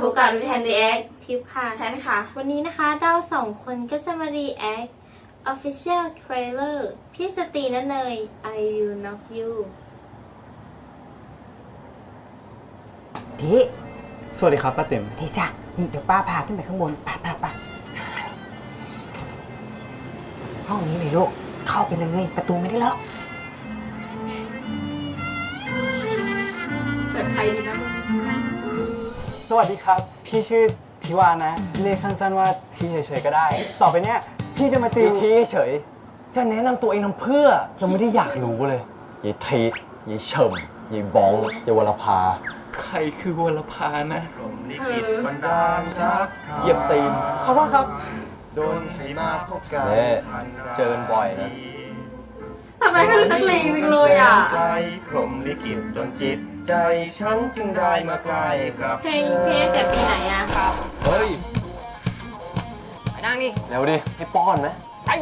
พบกับแทนดีแอคทิปค่ะ แทนค่ะ วันนี้นะคะเราสองคนก็จะมา react official trailer พี่สตรีนั่นเลย I will knock you ทีสวัสดีครับป้าติ๋มทีจ้ะนี่เดี๋ยวป้าพาขึ้นไปข้างบนไป้าป้าป้าห้องนี้เลยลูก เข้าไปเลย ประตูไม่ได้ล็อก เปิดไทยดีนะมึง สวัสดีครับ พี่ชื่อทิวานะ เรียกสั้นๆว่าทีเฉยๆก็ได้ ต่อไปเนี้ยพี่จะมาติวทีเฉย จะแนะนำตัวเองทำเพื่อเราไม่ได้อยากรู้เลยยายทียายเฉิมยายบ้องยายวรภาใครคือวรพานะเหยียบตีนขอโทษครับ โดนให้มาพบกันเจอกันบ่อยนะ ทำไมเขาดูนักเลงจังเลยอะใจพรหมลิขิตดนจิต ใจฉันจึงได้มาใกล้กับเพลงเพลงแต่ปีไหนอะเฮ้ยไปนั่งนี่เร็วดิให้ป้อนไหม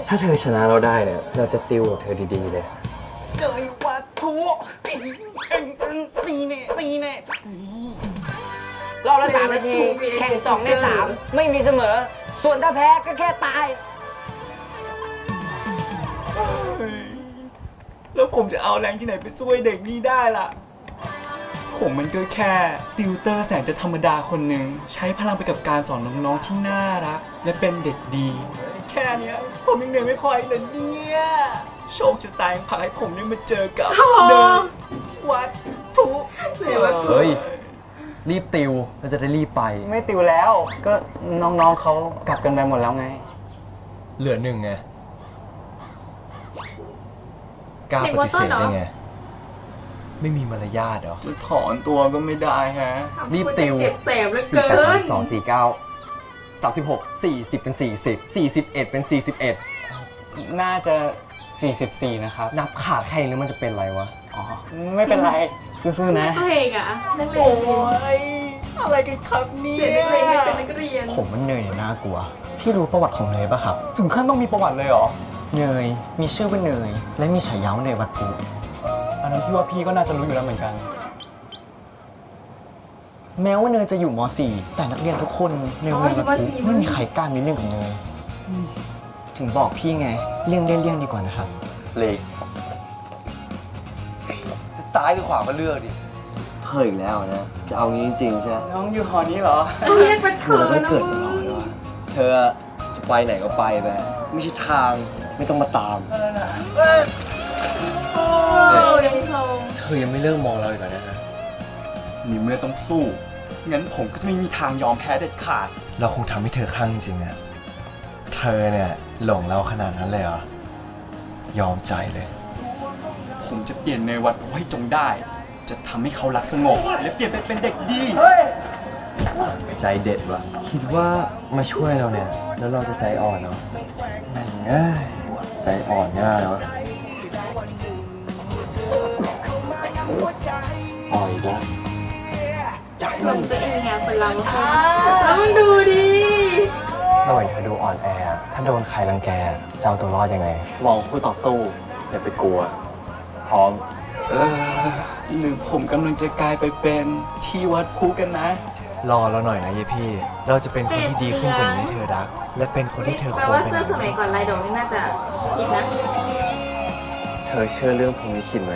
ถ้าเธอชนะเราได้เนี่ย เราจะติวกับเธอดีๆเลยเจอวัตถุตีเน่ตีเน่รอบละสามนาที แข่งสองในสามไม่มีเสมอ ส่วนถ้าแพ้ก็แค่ตาย แล้วผมจะเอาแรงที่ไหนไปช่วยเด็กนี่ได้ล่ะ ผมมันก็แค่ ติวเตอร์แสนจะธรรมดาคนหนึ่งใช้พลังไปกับการสอนน้องๆที่น่ารัก และเป็นเด็กดี แค่เนี้ย ผมยังเหนื่อยไม่พออีกเลยเนี่ยโชคชะตายังพาให้ผมได้มาเจอกับเนยวัดทุเดี๋ยวว่าเฮ้ย รีบติวเราจะได้รีบไป ไม่ติวแล้ว ก็น้องๆเขากลับกันไปหมดแล้วไง เหลือหนึ่งไง กล้าปฏิเสธได้ไง ไม่มีมารยาทเหรอ จะถอนตัวก็ไม่ได้ฮะ รีบติว เจ็บแสบเหลือสี่เกิแปดสามนสองสี่เก้าสามสิบหกสี่สิบเป็นสี่สิบสี่สิบเอ็ดเป็นสี่สิบเอ็ดน่าจะ 44 นะครับ นับขาดแค่นี้มันจะเป็นไรวะ อ๋อ ไม่เป็นไรสู้ๆนะ เพลงอะนักเลโอ้งจริงยอะไรกันครับเนี่เปลี่ยนนักเลงให้เป็นนักเรียน ผมมันเนยเนี่ยน่ากลัว พี่รู้ประวัติของเนยปะครับ ถึงขั้นต้องมีประวัติเลยเหรอ เนย มีชื่อว่าเนย และมีฉายาว่าเนยวัดภูอันนั้นพี่ว่าพี่ก็น่าจะรู้อยู่แล้วเหมือนกัน แม้ว่าเนยจะอยู่ม .4 แต่นักเรียนทุกคนในโรงเรียนวัดภูไม่มีใครกล้ามีเรื่องกับเนยถึงบอกพี่ไงเลี่ยงเลี่ยงๆดีกว่านะครับ เล็กจะซ้ายหรือขวาก็เลือกดิ เธออีกแล้วนะ จะเอางี้จริงๆใช่ไหมน้องอยู่หอนี้เหรอเขาเรียกว่าเธเมื่ออเราต้องนะเกิดมึเป็นงต่อเลยวะเธอจะไปไหนก็ไปไปไม่ใช่ทาง ไม่ต้องมาตามโอ้ยเธอยังไม่เลิกมองเราอีกเหรอนะฮะนี่เมื่อต้องสู้ งั้นผมก็จะไม่มีทางยอมแพ้เด็ดขาด เราคงทำให้เธอคลั่งจริงอะเธอเนี่ยหลงเราขนาดนั้นเลยเหรอ ยอมใจเลย ผมจะเปลี่ยนในวัดผู้ให้จงได้ จะทำให้เขารักสงบ และเปลี่ยนไปเป็นเด็กดี ใจเด็ดวะคิดว่ามาช่วยเราเนี่ย แล้วเราจะใจอ่อนเนาะแม่งเอ้ย ใจอ่อนง่ายวะอ่อยอีกแล้วลงตัวเองไงคนเราก็แล้วมึงดูดิระหว่างเธอดูอ่อนแอ ถ้าโดนใครรังแกจะเอาตัวรอดยังไง มองผู้ต่อสู้อย่าไปกลัว พร้อม เออหรือผมกำลังจะกลายไปเป็นที่วัดผู้กันนะ รอเราหน่อยนะเยพี่ เราจะเป็นคนที่ดีขึ้นกว่านี้ให้เธอรัก และเป็นคนที่เธอแปคลวรว่าเป็นเสื้อสมัยก่อนลายดอกนี่น่าจะอินนะ เธอเชื่อเรื่องพรหมลิขิตไหม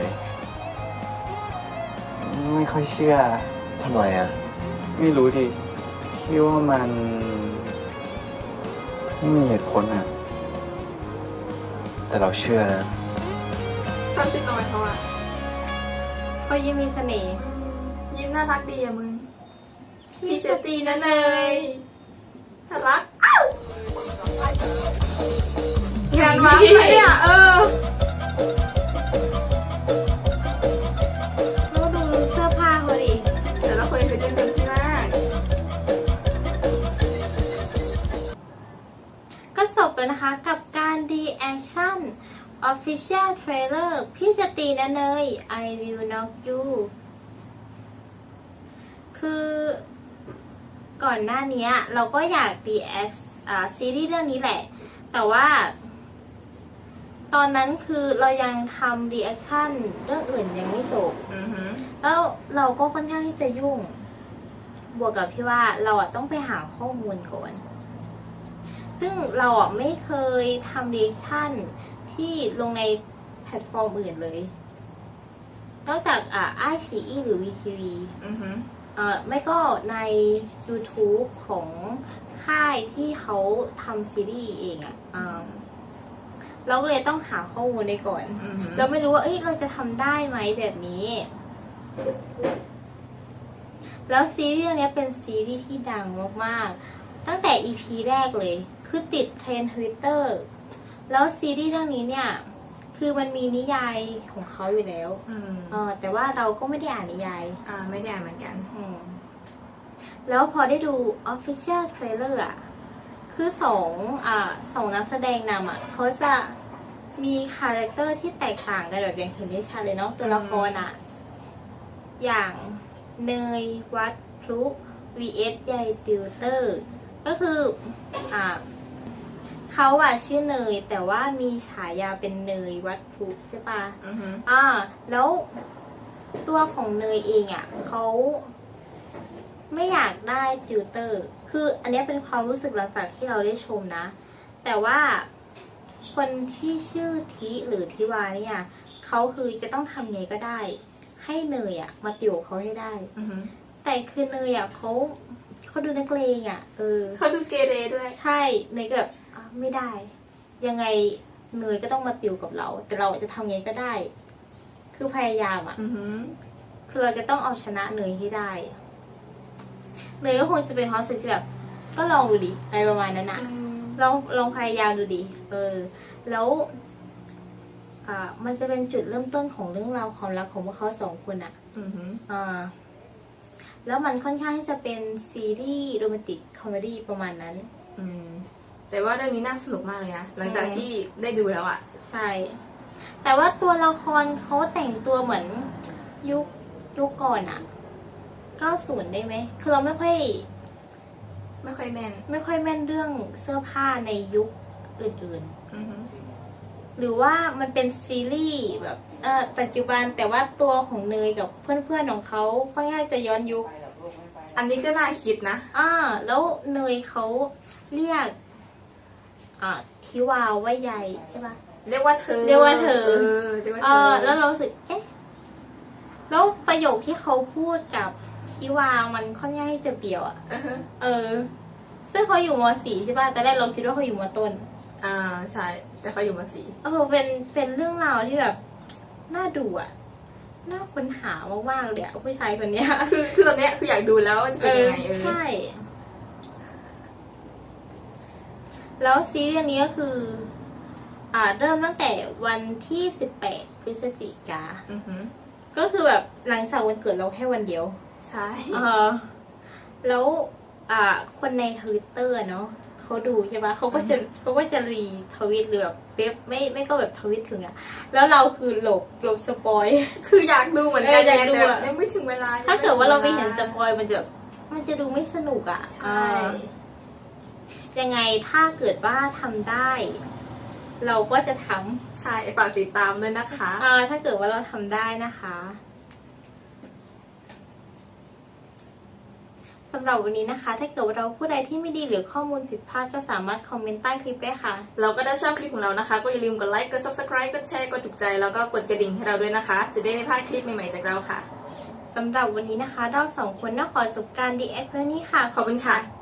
ไม่ค่อยเชื่อ ทำไมอะ ไม่รู้ดิคิดว่ามัน ไม่มีเหตุผลอะ แต่เราเชื่อนะ ชอบชื่อน้อยเขาอะเขายิ้มมีเสน่ห์ ยิ้มน่ารักดีอะมึง พี่เจตีนะเนยน่ารักอ้าวงานวัดไหมอะเออแล้วดูเสื้อผ้าเขาดิแต่ละคนคือเต็มเต็มที่มาก ก็จบไปนะคะกับการ reaction official trailer พี่จะตีนะเนย I will knock you คือ ก่อนหน้านี้เราก็อยาก react อ่าซีรีส์เรื่องนี้แหละ แต่ว่า ตอนนั้นคือเรายังทำ reaction เรื่องอื่นยังไม่จบอือหือแล้วเราก็ค่อนข้างที่จะยุ่งมบวกกับที่ว่าเราอะต้องไปหาข้อมูลก่อน ซึ่งเราอะไม่เคยทำรีชั่นที่ลงในแพลตฟอร์มอื่นเลย นอกจากอ่าไอซีหรือ VTV อือหือเอ่อ ไม่ก็ใน YouTube ของค่ายที่เขาทำซีรีส์เองอะ่ะเราก็เลยต้องหาข้อมูลในก่อนอือหือเราไม่รู้ว่า เอ้ย เราจะทำได้ไหมแบบนี้ แล้วซีรีส์เรื่องนี้เป็นซีรีส์ที่ดังมากๆ ตั้งแต่ EP แรกเลย คือติดเทรนทวิตเตอร์ แล้วซีรีส์เรื่องนี้เนี่ย คือมันมีนิยายของเขาอยู่แล้วอืมเออแต่ว่าเราก็ไม่ได้อ่านนิยาย อ่าไม่ได้อ่านเหมือนกัน อืมแล้วพอได้ดู Official Trailer อะ คือสองอ่าสองนักแสดงนำอะเขาจะมีคาแรคเตอร์ที่แตกต่างกันแบบอย่างเห็นได้ชัดเลยเนาะตัวละครอะ อย่างเนยวัดพลุ vs ยายติวเตอร์ ก็คือ อ่า เขาอะชื่อเนย แต่ว่ามีฉายาเป็นเนยวัดพลุใช่ปะอือหืออ่า แล้วตัวของเนยเองอะ่ะเขาไม่อยากได้ติวเตอร์ คืออันเนี้ยเป็นความรู้สึกหลังจากที่เราได้ชมนะ แต่ว่าคนที่ชื่อทิหรือทิวาเนี่ยเขาคือจะต้องทำไงก็ได้ ให้เนยอะ่ะมาติวเขาให้ได้ อือหือแต่คือเนยอะ่ะเขาเขาดูนักเลงอะ่ะเออ เขาดูเกเรด้วย ใช่เนยก็แบบอะ ไม่ได้ ยังไงเนยก็ต้องมาติวกับเรา แต่เราจะทำไงก็ได้ คือพยายามอะอือหือคือเราจะต้องเอาชนะเนยให้ได้เนยก็คงจะเป็นความรู้สึกที่แบบ ก็ลองดูดิอะไรประมาณนั้นอะลองลองพยายามดูดิเออ แล้วอ่ามันจะเป็นจุดเริ่มต้นของเรื่องราวความรักของพวกเขาสองคนอะอือหืออ่าแล้วมันค่อนข้างที่จะเป็นซีรีส์โรแมนติกคอมเมดี้ประมาณนั้น อืม แต่ว่าเรื่องนี้น่าสนุกมากเลยนะหลังจากที่ได้ดูแล้วอะ ใช่ แต่ว่าตัวละครเขาแต่งตัวเหมือนยุคยุคก่อนอะ90 ได้ไหม คือเราไม่ค่อย ไม่ค่อยแม่น ไม่ค่อยแม่นเรื่องเสื้อผ้าในยุคอื่นอือหือๆหรือว่ามันเป็นซีรีส์แบบเออปัจจุบันแต่ว่าตัวของเนยกับเพื่อนๆของเขาค่อนข้างจะย้อนยุค อันนี้ก็น่าคิดนะอ่าแล้วเนยเขาเรียก อ่าทิวาว่ายายใช่ปะ เรียกว่าเธอเรียกว่าเธอ เรียกว่าเอเธออแล้วเรารู้สึก เอ๊ะ แล้วประโยคที่เขาพูดกับทิวามันค่อนข้างที่จะเบี่ยวอะอือหือเออ ซึ่งเขาอยู่มสี่ใช่ป่ะแต่แรกเราคิดว่าเขาอยู่มต้น อ่าใช่ แต่เขาอยู่มาสีเออเป็นเป็นเรื่องราวที่แบบน่าดูอะน่าค้นหามากๆเลยอะผู้ชายคนเนี้ยคือคือตอนเนี้ยคืออยากดูแล้วว่าจะเป็นยังไงเออใช่ แล้วซีรีส์อันนี้ก็คือ อ่าเริ่มตั้งแต่วันที่18พฤศจิกาอือหือ ก็คือแบบหลังจากวันเกิดเราแค่วันเดียว ใช่ เออแล้วอ่า คนในทวิตเตอร์เนาะเขาดูใช่ปะเขาก็จะเขาก็จะรีทวิตหรือแบบเว็บไม่ไม่ก็แบบทวิตถึงอะแล้วเราคือหลบหลบสปอย คืออยากดูเหมือนกันเอออยากดูแต่แบบอะ ยังไม่ถึงเวลาถ้าเกิดว่าเราไปเห็นสจะปอยมันจะ มันจะดูไม่สนุกอะใช่ อ่า ยังไงถ้าเกิดว่าทำได้ เราก็จะทำใช่ฝากติดตามด้วยนะคะอ่าถ้าเกิดว่าเราทำได้นะคะสำหรับวันนี้นะคะ ถ้าเกิดว่าเราพูดอะไรที่ไม่ดีหรือข้อมูลผิดพลาดก็สามารถคอมเมนต์ใต้คลิปได้ค่ะ เราก็ได้ชอบคลิปของเรานะคะ ก็อย่าลืมกดไลค์ กด subscribe กดแชร์ กดถูกใจ แล้วก็กดกระดิ่งให้เราด้วยนะคะ จะได้ไม่พลาดคลิปใหม่ๆจากเราค่ะ สำหรับวันนี้นะคะ เราสองคนต้องขอจบการดีแอคเพื่อนี้ค่ะ ขอบคุณค่ะ